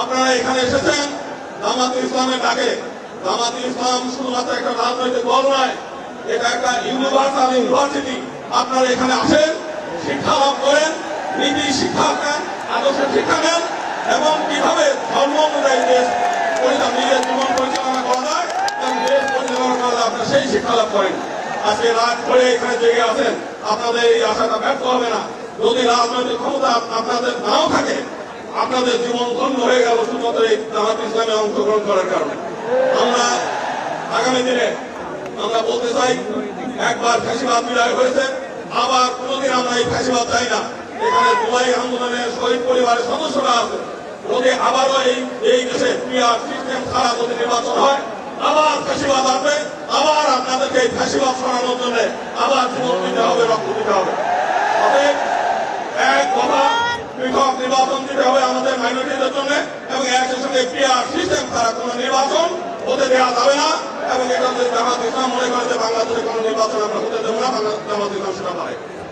আপনারা এখানে এসেছেন জামাত ইসলামের ডাকে। জামাত ইসলাম শুধুমাত্র একটা রাজনৈতিক দল নয়, এটা একটা ইউনিভার্সাল ইউনিভার্সিটি আপনারা এখানে আসেন, শিক্ষা লাভ করেন, নীতি শিক্ষা নেন, আদর্শ শিক্ষা নেন এবং কীভাবে ধর্ম অনুযায়ী দেশ নিজের জীবন পরিচালনা করা যায় এবং দেশ পরিচালনা করা যায়, আপনারা সেই শিক্ষা লাভ করেন। আজকে রাত করে এখানে জেগে আছেন। আপনাদের এই আশাটা ব্যর্থ হবে না। যদি রাজনৈতিক ক্ষমতা আপনাদের নাও থাকে আপনাদের জীবন ধন্য হয়ে গেল শুধুমাত্র এই জামাত ইসলামে অংশগ্রহণ করার কারণে। আমরা আগামী দিনে আমরা বলতে চাই, একবার ফাঁসিবাদ বিদায় হয়েছে, আবার কোনোদিন আমরা এই ফাঁসিবাদ চাই না। এখানে জুলাই আন্দোলনের শহীদ পরিবারের সদস্যরা আছে। যদি আবারও এই এই দেশে পিয়ার সিস্টেম ছাড়া যদি নির্বাচন হয়, আবার ফাঁসিবাদ আসবে, আবার আপনাদেরকে এই ফাঁসিবাদ সরানোর জন্য আবার জীবন দিতে হবে, রক্ত দিতে হবে। অতএব এক কথা পৃথক নির্বাচন দিতে হবে। আমাদের মাইনরিটিদের এবং একই সঙ্গে পিয়ার সিস্টেম, তারা কোনো নির্বাচন হতে দেওয়া যাবে না এবং এটা যদি জামাত ইসলাম মনে করে কোনো নির্বাচন আমরা হতে দেবো না, বাংলাদেশ জামাত ইসলাম সেটা পারে